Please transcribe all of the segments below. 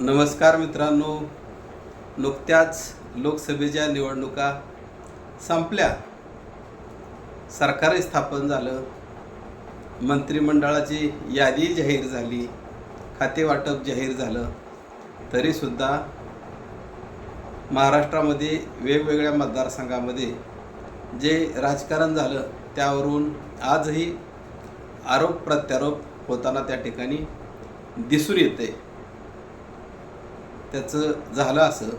नमस्कार मित्रांनो. नुकत्याच लोकसभेच्या निवडणुका संपल्या. सरकार स्थापन झालं. मंत्रिमंडळाची यादी जाहीर झाली. खाते वाटप जाहीर झालं. तरीसुद्धा महाराष्ट्रामध्ये वेगवेगळ्या मतदारसंघामध्ये जे राजकारण झालं त्यावरून आजही आरोप प्रत्यारोप होताना त्या ठिकाणी दिसून येते त्याचं झालं असं.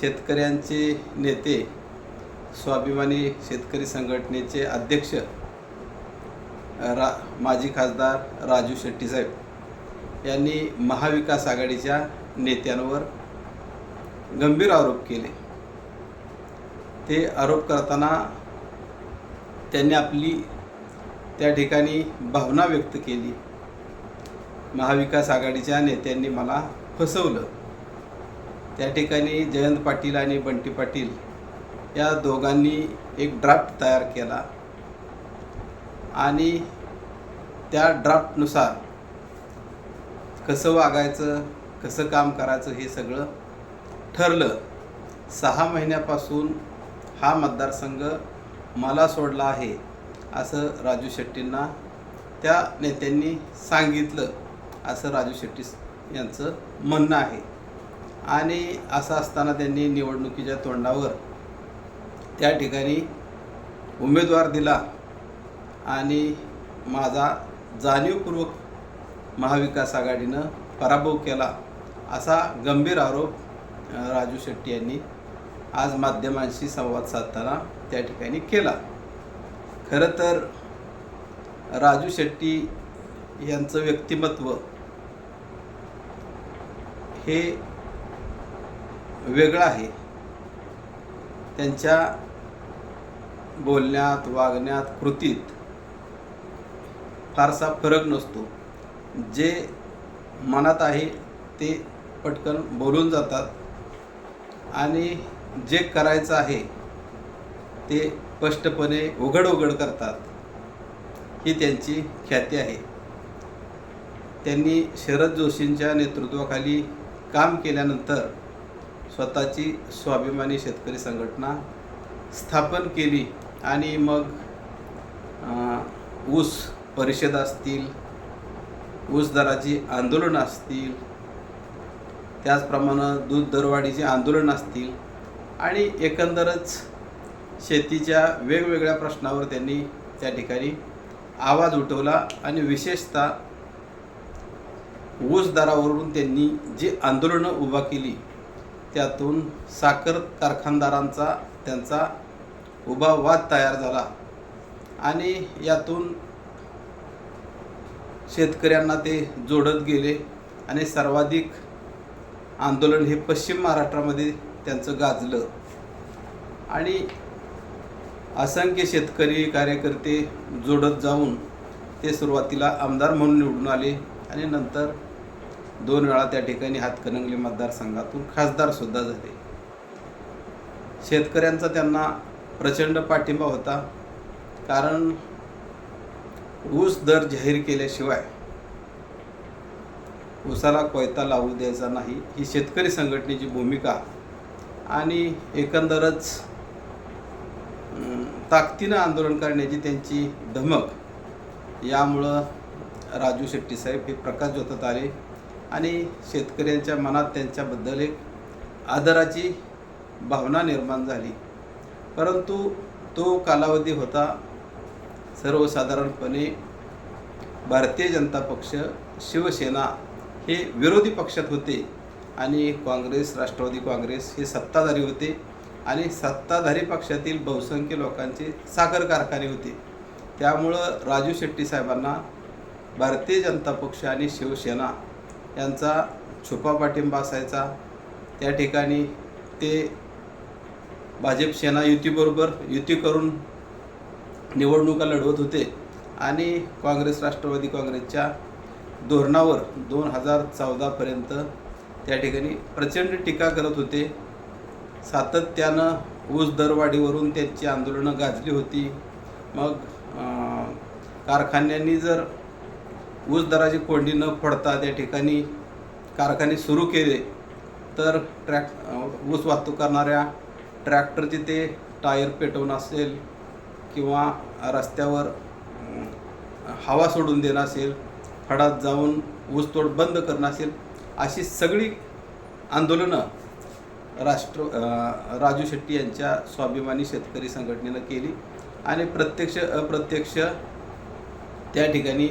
शेतकऱ्यांचे नेते स्वाभिमानी शेतकरी संघटनेचे अध्यक्ष रा माजी खासदार राजू शेट्टी साहेब यांनी महाविकास आघाडीच्या नेत्यांवर गंभीर आरोप केले. ते आरोप करताना त्यांनी आपली त्या ठिकाणी भावना व्यक्त केली. महाविकास आघाडीच्या नेत्यांनी मला फसवलं. त्या ठिकाणी जयंत पाटील आणि बंटी पाटील या दोघांनी एक ड्राफ्ट तयार केला. आणि त्या ड्राफ्टनुसार कसं वागायचं कसं काम करायचं हे सगळं ठरलं. सहा महिन्यापासून हा मतदारसंघ मला सोडला आहे असं राजू शेट्टींना त्या नेत्यांनी सांगितलं असं राजू शेट्टी यांचं म्हणणं आहे. आणि असं असताना त्यांनी निवडणुकीच्या तोंडावर त्या ठिकाणी उमेदवार दिला आणि माझा जाणीवपूर्वक महाविकास आघाडीनं पराभव केला असा गंभीर आरोप राजू शेट्टी यांनी आज माध्यमांशी संवाद साधताना त्या ठिकाणी केला. खरं तर राजू शेट्टी यांचं व्यक्तिमत्व हे वेगळं आहे. त्यांच्या बोलण्यात वागण्यात कृतीत फारसा फरक नसतो. जे मनात आहे ते पटकन बोलून जातात आणि जे करायचं आहे ते स्पष्टपणे उघड उघड करतात. ही त्यांची ख्याती आहे. त्यांनी शरद जोशींच्या नेतृत्वाखाली काम केल्यानंतर स्वतःची स्वाभिमानी शेतकरी संघटना स्थापन केली आणि मग ऊस परिषद असतील ऊस दराची आंदोलन असतील त्याचप्रमाणे दूध दरवाढीचे आंदोलन असतील आणि एकंदरच शेतीच्या वेगवेगळ्या प्रश्नावर त्यांनी त्या ठिकाणी आवाज उठवला आणि विशेषतः ऊस दरावरून त्यांनी जी आंदोलनं उभा केली त्यातून साखर कारखानदारांचा त्यांचा उभा वाद तयार झाला. आणि यातून शेतकऱ्यांना ते जोडत गेले आणि सर्वाधिक आंदोलन हे पश्चिम महाराष्ट्रामध्ये त्यांचं गाजलं. आणि असंख्य शेतकरी कार्यकर्ते जोडत जाऊन ते सुरुवातीला आमदार म्हणून निवडून आले आणि नंतर दोन वेळा त्या ठिकाणी हातकणंगले मतदारसंघातून खासदारसुद्धा झाले. शेतकऱ्यांचा त्यांना प्रचंड पाठिंबा होता. कारण ऊस दर जाहीर केल्याशिवाय ऊसाला कोयता लावू द्यायचा नाही ही शेतकरी संघटनेची भूमिका. आणि एकंदरच ताकदीनं आंदोलन करण्याची त्यांची धमक. यामुळं राजू शेट्टी साहेब हे प्रकाश जोतात आले. आणि शेतकऱ्यांच्या मनात त्यांच्याबद्दल एक आदराची भावना निर्माण झाली. परंतु तो कालावधी होता सर्वसाधारणपणे भारतीय जनता पक्ष शिवसेना हे विरोधी पक्षात होते आणि काँग्रेस राष्ट्रवादी काँग्रेस हे सत्ताधारी होते आणि सत्ताधारी पक्षातील बहुसंख्य लोकांचे साखर कारखाने होते. त्यामुळं राजू शेट्टी साहेबांना भारतीय जनता पक्ष आणि शिवसेना यांचा छुपा पाठिंबा असायचा. त्या ठिकाणी ते भाजप सेना युतीबरोबर युती करून निवडणुका लढवत होते आणि काँग्रेस राष्ट्रवादी काँग्रेसच्या धोरणावर दोन हजार चौदापर्यंत त्या ठिकाणी प्रचंड टीका करत होते. सातत्यानं ऊस दरवाढीवरून त्यांची आंदोलनं गाजली होती. मग कारखान्यांनी जर ऊस दराची कोंडी न फोडता त्या ठिकाणी कारखाने सुरू केले तर ट्रॅक ऊस वाहतूक करणाऱ्या ट्रॅक्टरचे ते टायर पेटवणं असेल किंवा रस्त्यावर हवा सोडून देणं असेल फडात जाऊन ऊसतोड बंद करणं असेल अशी सगळी आंदोलनं राष्ट्र राजू शेट्टी यांच्या स्वाभिमानी शेतकरी संघटनेनं केली आणि प्रत्यक्ष अप्रत्यक्ष त्या ठिकाणी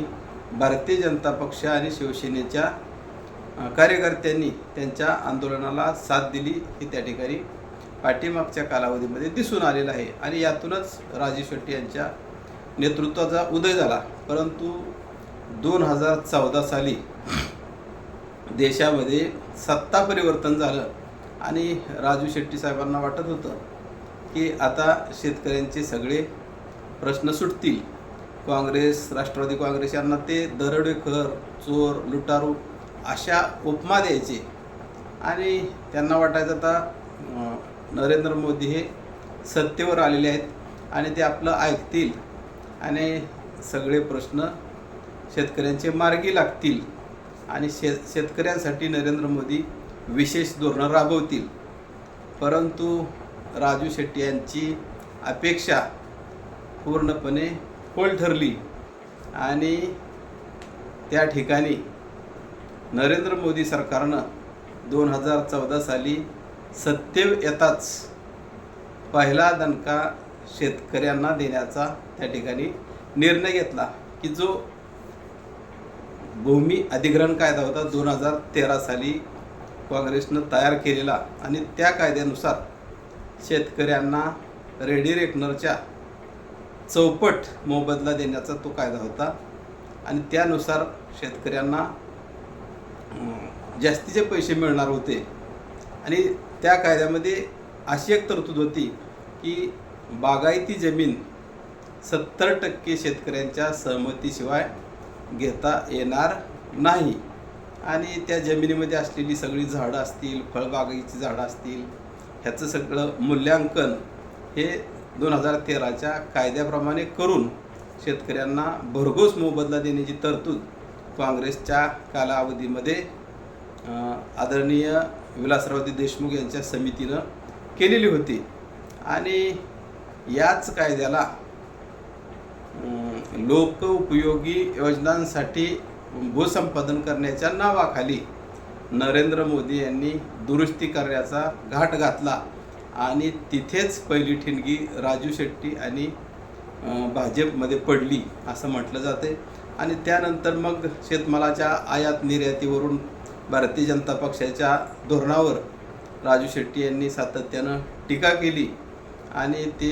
भारतीय जनता पक्ष आणि शिवसेनेच्या कार्यकर्त्यांनी त्यांच्या आंदोलनाला साथ दिली ही त्या ठिकाणी पाठीमागच्या कालावधीमध्ये दिसून आलेलं आहे. आणि यातूनच राजू शेट्टी यांच्या नेतृत्वाचा उदय झाला. परंतु दोन हजार चौदा साली देशामध्ये सत्ता परिवर्तन झालं आणि राजू शेट्टी साहेबांना वाटत होतं की आता शेतकऱ्यांचे सगळे प्रश्न सुटतील. काँग्रेस राष्ट्रवादी काँग्रेस यांना ते दरडेखर चोर लुटारू अशा उपमा द्यायचे. आणि त्यांना वाटायचं आता नरेंद्र मोदी हे सत्तेवर आलेले आहेत आणि ते आपलं ऐकतील. आणि सगळे प्रश्न शेतकऱ्यांचे मार्गी लागतील. आणि शे शेतकऱ्यांसाठी नरेंद्र मोदी विशेष धोरणं राबवतील. परंतु राजू शेट्टी यांची अपेक्षा पूर्णपणे खोल ठरली. आणि त्या ठिकाणी नरेंद्र मोदी सरकारनं दोन हजार चौदा साली सत्तेव येताच पहिला दणका शेतकऱ्यांना देण्याचा त्या ठिकाणी निर्णय घेतला की जो भूमी अधिग्रहण कायदा होता दोन हजार तेरा साली काँग्रेसनं तयार केलेला. आणि त्या कायद्यानुसार शेतकऱ्यांना रेडी रेकनरच्या चौपट मोबदला देण्याचा तो कायदा होता. आणि त्यानुसार शेतकऱ्यांना जास्तीचे पैसे मिळणार होते. आणि त्या कायद्यामध्ये अशी एक तरतूद होती की बागायती जमीन सत्तर टक्के शेतकऱ्यांच्या सहमतीशिवाय घेता येणार नाही. आणि त्या जमिनीमध्ये असलेली सगळी झाडं असतील फळबागाची झाडं असतील ह्याचं सगळं मूल्यांकन हे दोन हजार तेराच्या कायद्याप्रमाणे करून शेतकऱ्यांना भरघोस मोबदला देण्याची तरतूद काँग्रेसच्या कालावधीमध्ये आदरणीय विलासरावजी देशमुख यांच्या समितीनं केलेली होती. आणि याच कायद्याला लोक उपयोगी योजनांसाठी भूसंपादन करण्याच्या नावाखाली नरेंद्र मोदी यांनी दुरुस्ती करण्याचा घाट घातला. आणि तिथेच पहिली ठिणगी राजू शेट्टी आणि भाजपमध्ये पडली असं म्हटलं जाते. आणि त्यानंतर मग शेतमालाच्या आयात निर्यातीवरून भारतीय जनता पक्षाच्या धोरणावर राजू शेट्टी यांनी सातत्यानं टीका केली. आणि ते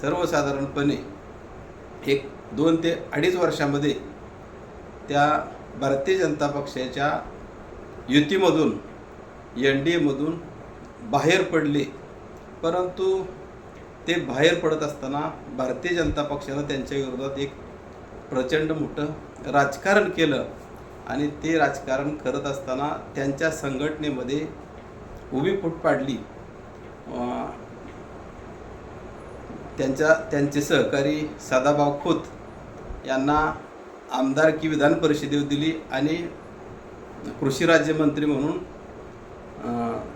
सर्वसाधारणपणे एक दोन ते अडीच वर्षामध्ये त्या भारतीय जनता पक्षाच्या युतीमधून एन डी एमधून बाहेर पडले. परंतु ते बाहेर पडत असताना भारतीय जनता पक्षानं त्यांच्या विरोधात एक प्रचंड मोठं राजकारण केलं आणि ते राजकारण करत असताना त्यांच्या संघटनेमध्ये उभी फूट पाडली. त्यांच्या त्यांचे सहकारी सदाभाऊ खोत यांना आमदारकी विधान परिषदेवर दिली आणि कृषी राज्यमंत्री म्हणून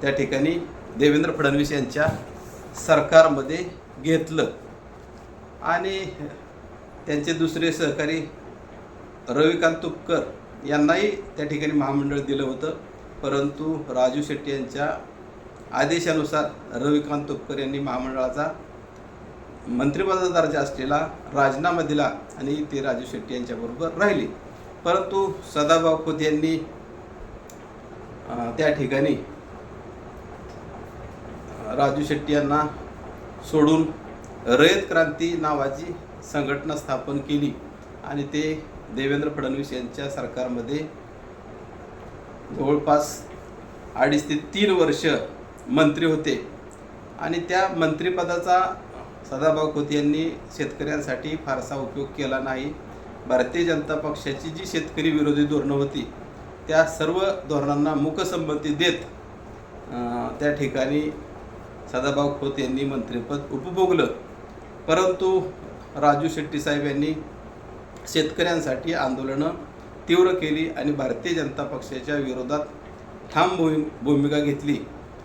त्या ठिकाणी देवेंद्र फडणवीस यांच्या सरकारमध्ये घेतलं. आणि त्यांचे दुसरे सहकारी रविकांत तुपकर यांनाही त्या ठिकाणी महामंडळ दिलं होतं. परंतु राजू शेट्टी यांच्या आदेशानुसार रविकांत तुपकर यांनी महामंडळाचा मंत्रिपदाचा दर्जा असलेला राजीनामा दिला आणि ते राजू शेट्टी यांच्याबरोबर राहिले. परंतु सदाभाऊ खोत यांनी त्या ठिकाणी राजू शेट्टी यांना सोडून रयत क्रांती नावाची संघटना स्थापन केली. आणि ते देवेंद्र फडणवीस यांच्या सरकारमध्ये जवळपास अडीच ते तीन वर्ष मंत्री होते. आणि त्या मंत्रिपदाचा सदाभाऊ खोत यांनी शेतकऱ्यांसाठी फारसा उपयोग केला नाही. भारतीय जनता पक्षाची जी शेतकरी विरोधी धोरणं होती त्या सर्व धोरणांना मुकसंमती देत त्या ठिकाणी सदाभाऊ खोत यांनी मंत्रिपद उपभोगलं. परंतु राजू शेट्टी साहेब यांनी शेतकऱ्यांसाठी आंदोलनं तीव्र केली आणि भारतीय जनता पक्षाच्या विरोधात ठाम भूमि भूमिका घेतली.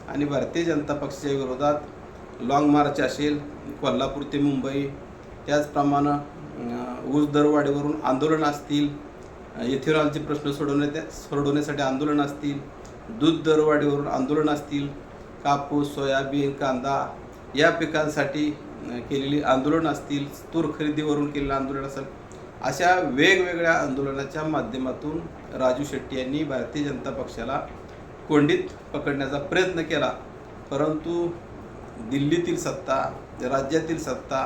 आणि भारतीय जनता पक्षाच्या विरोधात लाँग मार्च असेल कोल्हापूर ते मुंबई त्याचप्रमाणे ऊस दरवाढीवरून आंदोलन असतील इथेनॉलचे प्रश्न सोडवण्या सोडवण्यासाठी आंदोलन असतील दूध दरवाढीवरून आंदोलन असतील कापूस सोयाबीन कांदा या पिकांसाठी केलेली आंदोलन असतील तूर खरेदीवरून केलेलं आंदोलन असेल अशा वेगवेगळ्या आंदोलनाच्या माध्यमातून राजू शेट्टी यांनी भारतीय जनता पक्षाला कोंडीत पकडण्याचा प्रयत्न केला. परंतु दिल्लीतील सत्ता राज्यातील सत्ता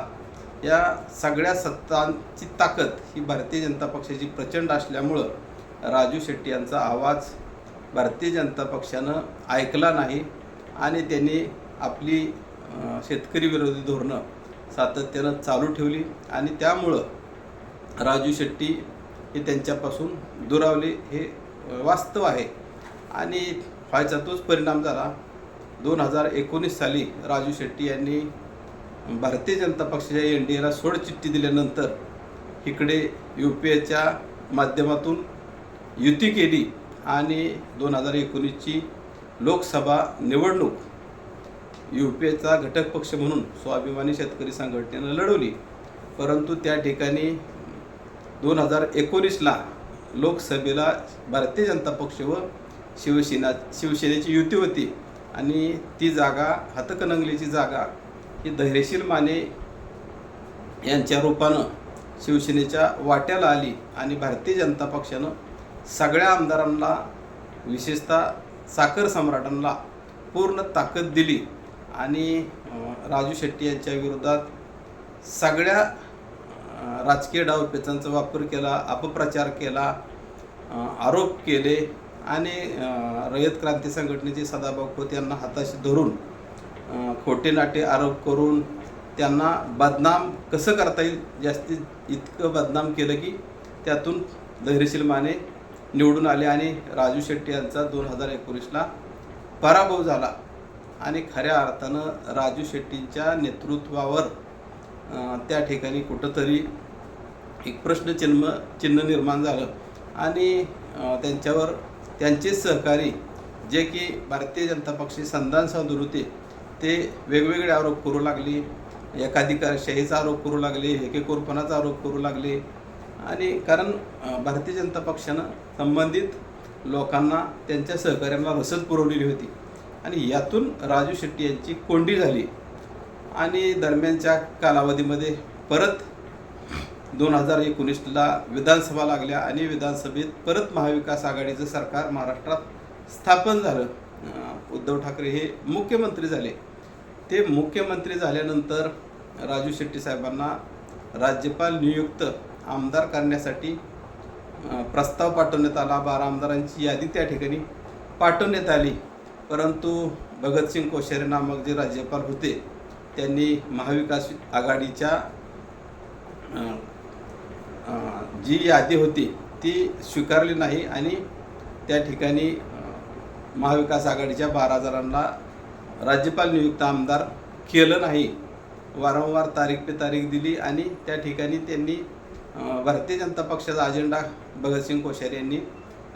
या सगळ्या सत्तांची ताकद ही भारतीय जनता पक्षाची प्रचंड असल्यामुळं राजू शेट्टी यांचा आवाज भारतीय जनता पक्षानं ऐकला नाही. आणि त्यांनी आपली शेतकरी विरोधी धोरणं सातत्यानं चालू ठेवली आणि त्यामुळं राजू शेट्टी हे त्यांच्यापासून दुरावले हे वास्तव आहे. आणि व्हायचा तोच परिणाम झाला. दोन हजार एकोणीस साली राजू शेट्टी यांनी भारतीय जनता पक्षाच्या एन डी एला सोडचिठ्ठी दिल्यानंतर इकडे यू पी एच्या माध्यमातून युती केली आणि दोन हजार एकोणीसची लोकसभा निवडणूक यू पी एचा घटक पक्ष म्हणून स्वाभिमानी शेतकरी संघटनेनं लढवली. परंतु त्या ठिकाणी दोन हजार एकोणीसला लोकसभेला भारतीय जनता पक्ष व शिवसेना शिवसेनेची युती होती. आणि ती जागा हातकणंगलेची जागा ही धैर्यशील माने यांच्या रूपानं शिवसेनेच्या वाट्याला आली. आणि भारतीय जनता पक्षानं सगळ्या आमदारांना विशेषतः साखर सम्राटांना पूर्ण ताकद दिली आणि राजू शेट्टी यांच्या विरोधात सगळ्या राजकीय डावपेचांचा वापर केला अपप्रचार केला आरोप केले आणि रयत क्रांती संघटनेचे सदाभाऊ खोत यांना हाताशी धरून खोटे नाटे आरोप करून त्यांना बदनाम कसं करता येईल जास्तीत इतकं बदनाम केलं की त्यातून धैर्यशील माने निवडून आले आणि राजू शेट्टी यांचा दोन हजार एकोणीसला पराभव झाला. आणि खऱ्या अर्थानं राजू शेट्टींच्या नेतृत्वावर त्या ठिकाणी कुठंतरी एक प्रश्नचिन्ह चिन्ह निर्माण झालं. आणि त्यांच्यावर त्यांचेच सहकारी जे की भारतीय जनता पक्षाचे संधान साधूर होते ते वेगवेगळे आरोप करू लागले. एकाधिकारशाहीचा आरोप करू लागले एकेकोरपणाचा आरोप करू लागले. आणि कारण भारतीय जनता पक्षानं संबंधित लोकांना त्यांच्या सहकार्यांना रसद पुरवलेली होती. आणि यातून राजू शेट्टी यांची कोंडी झाली. आणि दरम्यानच्या कालावधीमध्ये परत दोन हजार एकोणीसला विधानसभा लागल्या आणि विधानसभेत परत महाविकास आघाडीचं सरकार महाराष्ट्रात स्थापन झालं. उद्धव ठाकरे हे मुख्यमंत्री झाले. ते मुख्यमंत्री झाल्यानंतर राजू शेट्टी साहेबांना राज्यपाल नियुक्त आमदार करण्यासाठी प्रस्ताव पाठवण्यात आला. बारा आमदारांची यादी त्या ठिकाणी पाठवण्यात आली. परंतु भगतसिंग कोश्यारी नामक जे राज्यपाल होते त्यांनी महाविकास आघाडीच्या जी यादी होती ती स्वीकारली नाही आणि त्या ठिकाणी महाविकास आघाडीच्या बारा जणांना राज्यपाल नियुक्त आमदार केलं नाही. वारंवार तारीख पे तारीख दिली आणि त्या ठिकाणी त्यांनी भारतीय जनता पक्षाचा अजेंडा भगतसिंग कोश्यारी यांनी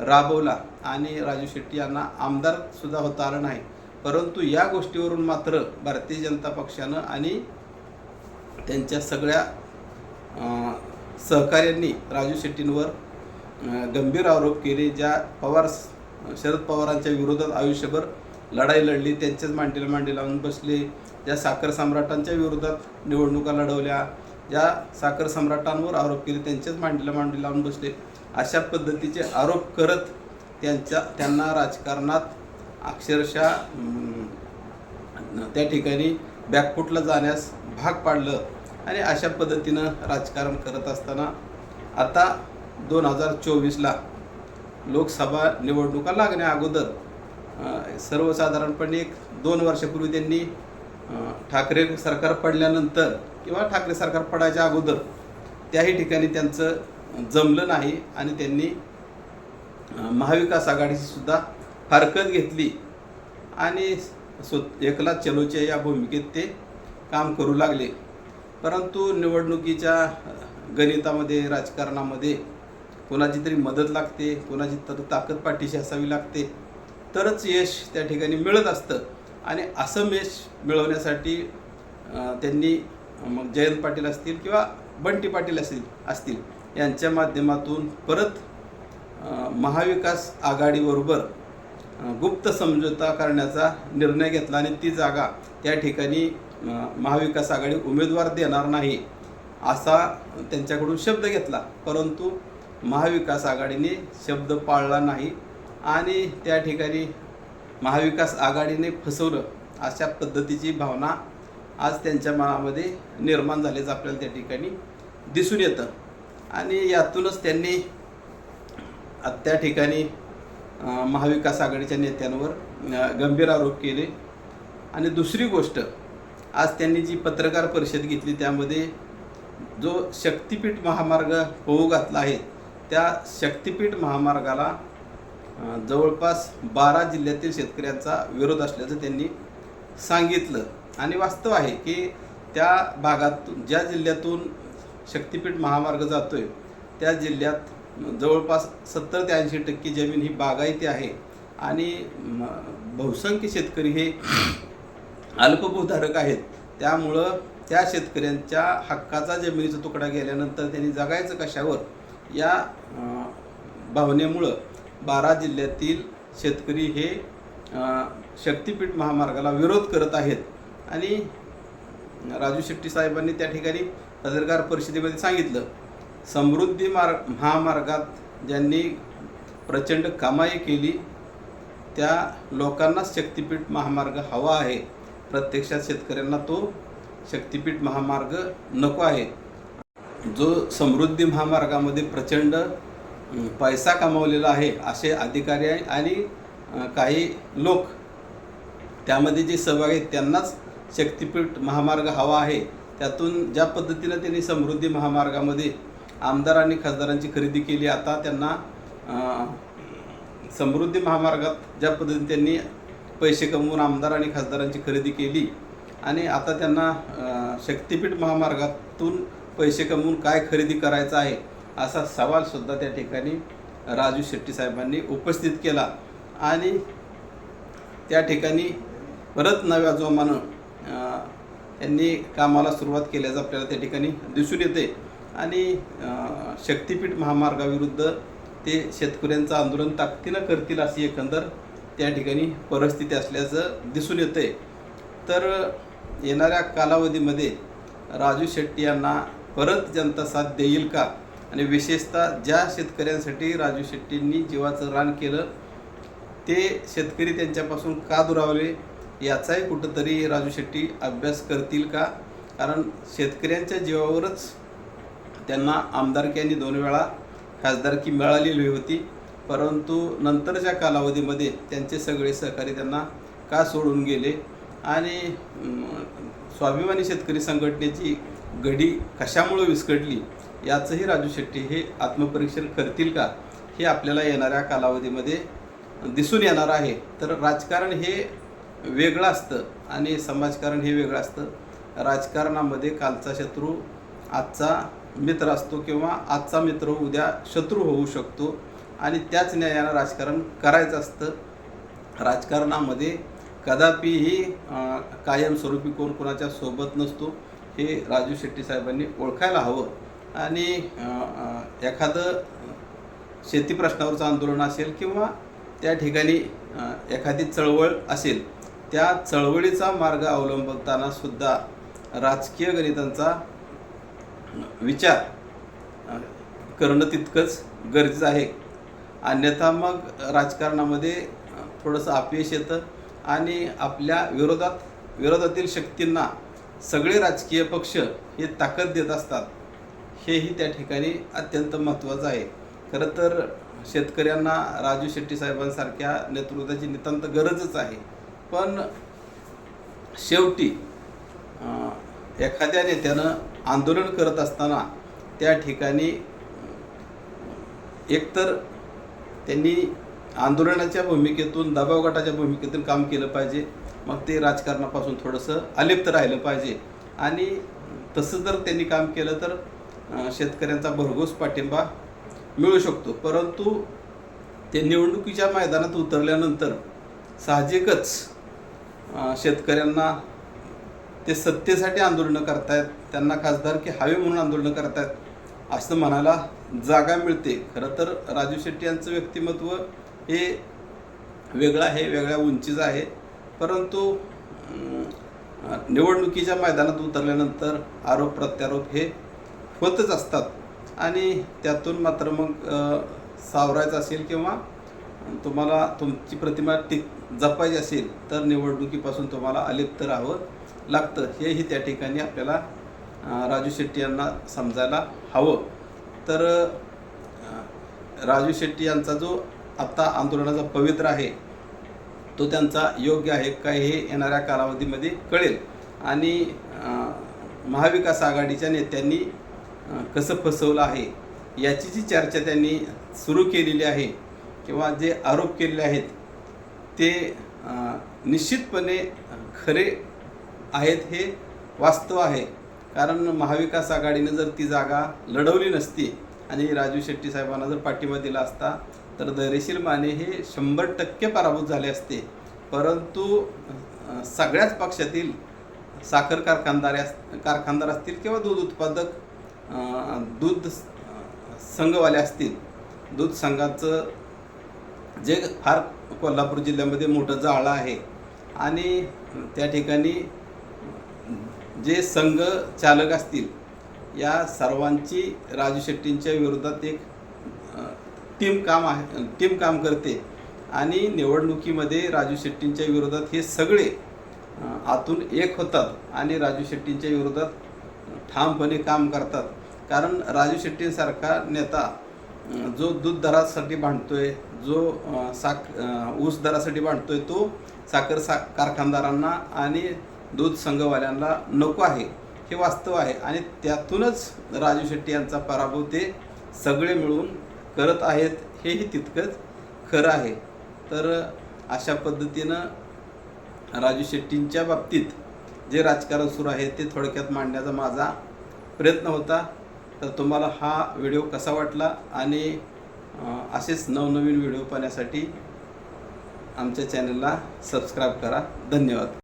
राबवला आणि राजू शेट्टी यांना आमदार सुद्धा होता आलं नाही. परंतु या गोष्टीवरून मात्र भारतीय जनता पक्षानं आणि त्यांच्या सगळ्या सहकाऱ्यांनी राजू शेट्टींवर गंभीर आरोप केले ज्या पवार शरद पवारांच्या विरोधात आयुष्यभर लढाई लढली त्यांच्याच मांडीला मांडी लावून बसले ज्या साखर सम्राटांच्या विरोधात निवडणुका लढवल्या ज्या साखर सम्राटांवर आरोप केले. त्यांच्याच मांडीला मांडी लावून बसले. अशा पद्धतीचे आरोप करत त्यांच्या त्यांना राजकारणात अक्षरशः त्या ठिकाणी बॅकफुटला जाण्यास भाग पाडलं आणि अशा पद्धतीनं राजकारण करत असताना आता दोन हजार चोवीसला लोकसभा निवडणुका लागण्या अगोदर सर्वसाधारणपणे एक दोन वर्षापूर्वी त्यांनी ठाकरे सरकार पडल्यानंतर किंवा ठाकरे सरकार पडायच्या अगोदर त्याही ठिकाणी त्यांचं जमलं नाही आणि त्यांनी महाविकास आघाडीची सुद्धा हरकत घेतली. आणि स्व एकला चलोच्या या भूमिकेत ते काम करू लागले. परंतु निवडणुकीच्या गणितामध्ये राजकारणामध्ये कोणाची तरी मदत लागते कोणाची तरी ताकद पाठीशी असावी लागते. तरच यश त्या ठिकाणी मिळत असतं. आणि असं यश मिळवण्यासाठी त्यांनी मग जयंत पाटील असतील किंवा बंटी पाटील असतील असतील यांच्या माध्यमातून परत महाविकास आघाडीबरोबर गुप्त समझोता करण्याचा निर्णय घेतला आणि ती जागा त्या ठिकाणी महाविकास आघाडी उमेदवार देणार नाही असा त्यांच्याकडून शब्द घेतला. परंतु महाविकास आघाडीने शब्द पाळला नाही आणि त्या ठिकाणी महाविकास आघाडीने फसवलं अशा पद्धतीची भावना आज त्यांच्या मनामध्ये निर्माण झाल्याचं आपल्याला त्या ठिकाणी दिसून येतं. आणि यातूनच त्यांनी त्या ठिकाणी महाविकास आघाडीच्या नेत्यांवर गंभीर आरोप केले. आणि दुसरी गोष्ट आज त्यांनी जी पत्रकार परिषद घेतली त्यामध्ये जो शक्तिपीठ महामार्ग होऊ घातला आहे त्या शक्तिपीठ महामार्गाला जवळपास बारा जिल्ह्यातील शेतकऱ्यांचा विरोध असल्याचं त्यांनी सांगितलं. आणि वास्तव आहे की त्या भागातून ज्या जिल्ह्यातून शक्तिपीठ महामार्ग जातो आहे त्या जिल्ह्यात जवळपास सत्तर ते ऐंशी टक्के जमीन ही बागायती आहे. आणि म, बहुसंख्य शेतकरी हे अल्पभूधारक आहेत. त्यामुळं त्या शेतकऱ्यांच्या हक्काचा जमिनीचा तुकडा गेल्यानंतर त्यांनी जगायचं कशावर या भावनेमुळं बारा जिल्ह्यातील शेतकरी हे शक्तिपीठ महामार्गाला विरोध करत आहेत. आणि राजू शेट्टी साहेबांनी त्या ठिकाणी पत्रकार परिषदेमध्ये सांगितलं समृद्धी मार्ग महामार्गात ज्यांनी प्रचंड कमाई केली त्या लोकांनाच शक्तिपीठ महामार्ग हवा आहे. प्रत्यक्षात शेतकऱ्यांना तो शक्तिपीठ महामार्ग नको आहे. जो समृद्धी महामार्गामध्ये प्रचंड पैसा कमावलेला आहे असे अधिकारी आहे आणि काही लोक त्यामध्ये जे सहभागी आहेत त्यांनाच शक्तिपीठ महामार्ग हवा आहे. त्यातून ज्या पद्धतीनं त्यांनी समृद्धी महामार्गामध्ये आमदार आणि खासदारांची खरेदी केली आता त्यांना समृद्धी महामार्गात ज्या पद्धतीने त्यांनी पैसे कमवून आमदार आणि खासदारांची खरेदी केली आणि आता त्यांना शक्तिपीठ महामार्गातून पैसे कमवून काय खरेदी करायचं आहे असा सवालसुद्धा त्या ठिकाणी राजू शेट्टी साहेबांनी उपस्थित केला. आणि त्या ठिकाणी परत नव्या जोमानं त्यांनी कामाला सुरुवात केल्याचं आपल्याला त्या ठिकाणी दिसून येते. आणि शक्तिपीठ महामार्गाविरुद्ध ते शेतकऱ्यांचं आंदोलन ताकदीनं करतील अशी एकंदर त्या ठिकाणी परिस्थिती असल्याचं दिसून येते. तर येणाऱ्या कालावधीमध्ये राजू शेट्टी यांना परत जनता साथ देईल का? आणि विशेषतः ज्या शेतकऱ्यांसाठी राजू शेट्टींनी जीवाचं रान केलं ते शेतकरी त्यांच्यापासून का दुरावले याचाही कुठंतरी राजू शेट्टी अभ्यास करतील का? कारण शेतकऱ्यांच्या जीवावरच त्यांना आमदारकी दोन वेळा खासदारकी मिळालेली होती. परंतु नंतरच्या कालावधीमध्ये त्यांचे सगळे सहकारी त्यांना का सोडून गेले? आणि स्वाभिमानी शेतकरी संघटनेची घडी कशामुळे विस्कटली? याचंही राजू शेट्टी हे आत्मपरीक्षण करतील का हे आपल्याला येणाऱ्या कालावधीमध्ये दिसून येणार आहे. तर राजकारण हे वेगळं असतं आणि समाजकारण हे वेगळं असतं. राजकारणामध्ये कालचा शत्रू आजचा मित्र असतो किंवा आजचा मित्र उद्या शत्रू होऊ शकतो आणि त्याच न्यायानं राजकारण करायचं असतं. राजकारणामध्ये कदापिही कायमस्वरूपी कोण कोणाच्या सोबत नसतो हे राजू शेट्टी साहेबांनी ओळखायला हवं. आणि एखादं शेती प्रश्नावरचं आंदोलन असेल किंवा त्या ठिकाणी एखादी चळवळ असेल त्या चळवळीचा मार्ग अवलंबताना सुद्धा राजकीय गणितांचा विचार करणं तितकंच गरजेचं आहे. अन्यथा मग राजकारणामध्ये थोडंसं अपयश येतं आणि आपल्या विरोधात विरोधातील शक्तींना सगळे राजकीय पक्ष हे ताकद देत असतात. हेही त्या ठिकाणी अत्यंत महत्त्वाचं आहे. खरं तर शेतकऱ्यांना राजू शेट्टी साहेबांसारख्या नेतृत्वाची नितांत गरजच आहे. पण शेवटी एखाद्या नेत्यानं आंदोलन करत असताना त्या ठिकाणी एकतर त्यांनी आंदोलनाच्या भूमिकेतून दबाव गटाच्या भूमिकेतून काम केलं पाहिजे. मग ते राजकारणापासून थोडंसं अलिप्त राहिलं पाहिजे. आणि तसं जर त्यांनी काम केलं तर शेतकऱ्यांचा भरघोस पाठिंबा मिळू शकतो. परंतु ते निवडणुकीच्या मैदानात उतरल्यानंतर साहजिकच शेतकऱ्यांना ते सत्तेसाठी आंदोलनं करतायत त्यांना खासदार की हवे म्हणून आंदोलनं करतायत असं म्हणायला जागा मिळते. खरं तर राजू शेट्टी यांचं व्यक्तिमत्व हे वेगळं आहे वेगळ्या उंचीचं आहे. परंतु निवडणुकीच्या मैदानात उतरल्यानंतर आरोप प्रत्यारोप हे होतच असतात. आणि त्यातून मात्र मग सावरायचं असेल किंवा तुम्हाला तुमची प्रतिमा टिक जपायची असेल तर निवडणुकीपासून तुम्हाला अलिप्त राहावं लागतं. हेही त्या ठिकाणी आपल्याला राजू शेट्टी यांना समजायला हवं. तर राजू शेट्टी यांचा जो आत्ता आंदोलनाचा पवित्र आहे तो त्यांचा योग्य आहे काय हे येणाऱ्या कालावधीमध्ये कळेल. आणि महाविकास आघाडीच्या नेत्यांनी कसं फसवलं आहे याची जी चर्चा त्यांनी सुरू केलेली आहे किंवा जे आरोप केलेले आहेत ते निश्चितपणे खरे आहेत हे वास्तव आहे. कारण महाविकास आघाडीनं जर ती जागा लढवली नसती आणि राजू शेट्टी साहेबांना जर पाठिंबा दिला असता तर धैर्यशील माने हे शंभर टक्के पराभूत झाले असते. परंतु सगळ्याच पक्षातील साखर कारखानदार अस- कारखानदार असतील किंवा दूध उत्पादक दूध संघवाले असतील दूध संघाचं जे फार कोल्हापूर जिल्ह्यामध्ये मोठं जाळं आहे आणि त्या ठिकाणी जे संघ चालक असतील या सर्वांची राजू शेट्टींच्या विरोधात एक टीम काम आहे टीम काम करते आणि निवडणुकीमध्ये राजू शेट्टींच्या विरोधात हे सगळे आतून एक होतात आणि राजू शेट्टींच्या विरोधात ठामपणे काम करतात. कारण राजू शेट्टींसारखा नेता जो दूध दरासाठी भांडतोय जो साख ऊस दरासाठी भांडतोय तो साखर सा कारखानदारांना आणि दूध संघवाल्यांना नको आहे. हे वास्तव आहे आणि त्यातूनच राजू शेट्टी यांचा पराभव ते सगळे मिळून करत आहेत हेही तितकंच खरं आहे. तर अशा पद्धतीनं राजू शेट्टींच्या बाबतीत जे राजकारण सुरू आहे ते थोडक्यात मांडण्याचा माझा प्रयत्न होता. तर तुम्हाला हा व्हिडिओ कसा वाटला आणि असेच नवनवीन व्हिडिओ पाहण्यासाठी आमच्या चॅनलला सबस्क्राईब करा. धन्यवाद.